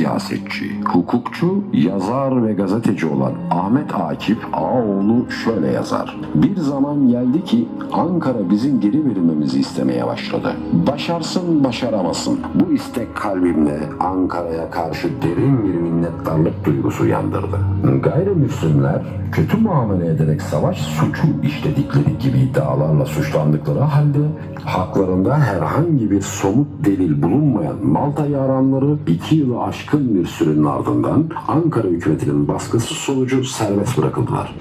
siyasetçi, hukukçu, yazar ve gazeteci olan Ahmet Akif Ağaoğlu şöyle yazar. Bir zaman geldi ki Ankara bizim geri verilmemizi istemeye başladı. Başarsın başaramasın. Bu istek kalbimde Ankara'ya karşı derin bir minnettarlık duygusu uyandırdı. Gayrimüslimler kötü muamele ederek savaş suçu işledikleri gibi iddialarla suçlandıkları halde haklarında herhangi bir somut delil bulunmayan Malta yaranları iki yılı aşkın bir sürenin ardından Ankara hükümetinin baskısı sonucu serbest bırakıldılar.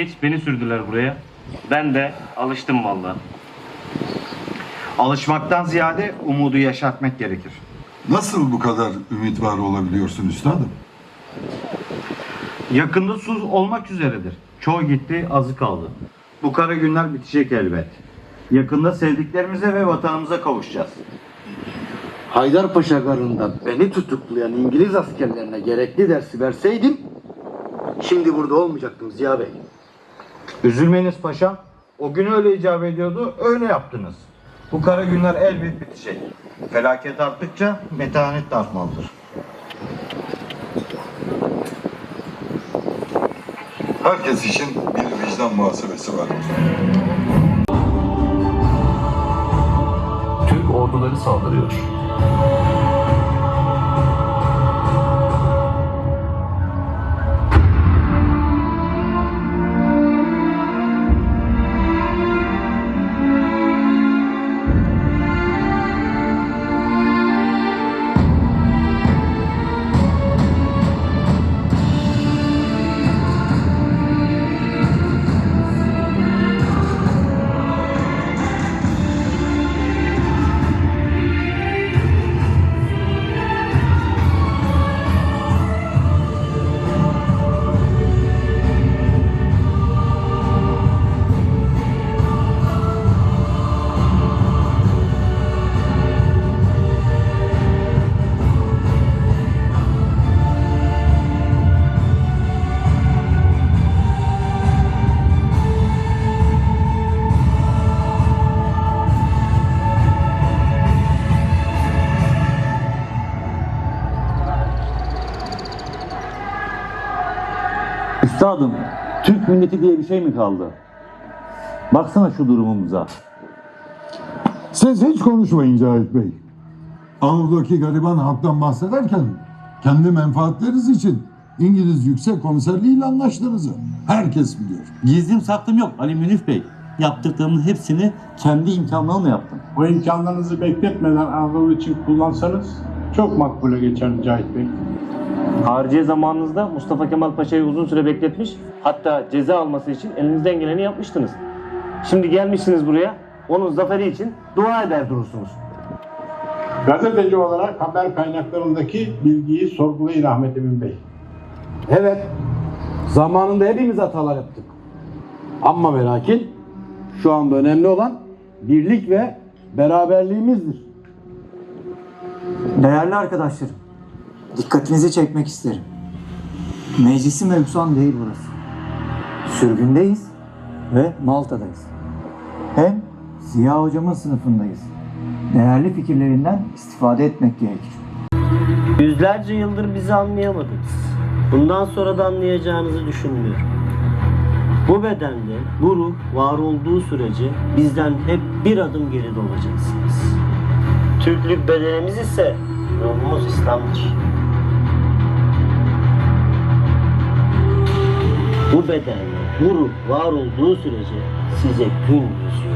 Geç beni sürdüler buraya. Ben de alıştım vallahi. Alışmaktan ziyade umudu yaşatmak gerekir. Nasıl bu kadar ümit var olabiliyorsun üstadım? Yakında su olmak üzeredir. Çoğu gitti, azı kaldı. Bu kara günler bitecek elbet. Yakında sevdiklerimize ve vatanımıza kavuşacağız. Haydarpaşa garından beni tutuklayan İngiliz askerlerine gerekli dersi verseydim şimdi burada olmayacaktım Ziya Bey. Üzülmeyiniz paşam. O gün öyle icap ediyordu, öyle yaptınız. Bu kara günler elbet bitecek. Felaket arttıkça metanet de artmalıdır. Herkes için bir vicdan muhasebesi var. Türk orduları saldırıyor. Üstadım, Türk milleti diye bir şey mi kaldı? Baksana şu durumumuza. Siz hiç konuşmayın Cahit Bey. Anadolu'daki gariban halktan bahsederken kendi menfaatleriniz için İngiliz Yüksek Komiserliği ile anlaştığınızı herkes biliyor. Gizlim saklım yok Ali Münif Bey. Yaptıklarımın hepsini kendi imkanlarımla yaptım. O imkanlarınızı bekletmeden Anadolu için kullansanız çok makbule geçer Cahit Bey. Hariciye zamanınızda Mustafa Kemal Paşa'yı uzun süre bekletmiş. Hatta ceza alması için elinizden geleni yapmıştınız. Şimdi gelmişsiniz buraya. Onun zaferi için dua eder durursunuz. Gazeteci olarak haber kaynaklarındaki bilgiyi sorgulayın Ahmet Emin Bey. Evet zamanında hepimiz hatalar yaptık. Ama ve lakin şu anda önemli olan birlik ve beraberliğimizdir. Değerli arkadaşlarım, dikkatinizi çekmek isterim. Meclisi mevzuan değil burası. Sürgündeyiz ve Malta'dayız. Hem Ziya hocamın sınıfındayız. Değerli fikirlerinden istifade etmek gerekir. Yüzlerce yıldır bizi anlayamadınız. Bundan sonra da anlayacağınızı düşünmüyorum. Bu bedende bu ruh var olduğu sürece bizden hep bir adım geride olacaksınız. Türklük bedenimiz ise ruhumuz İslam'dır. Bu bedenle bu ruh var olduğu sürece size gün yüzüyor.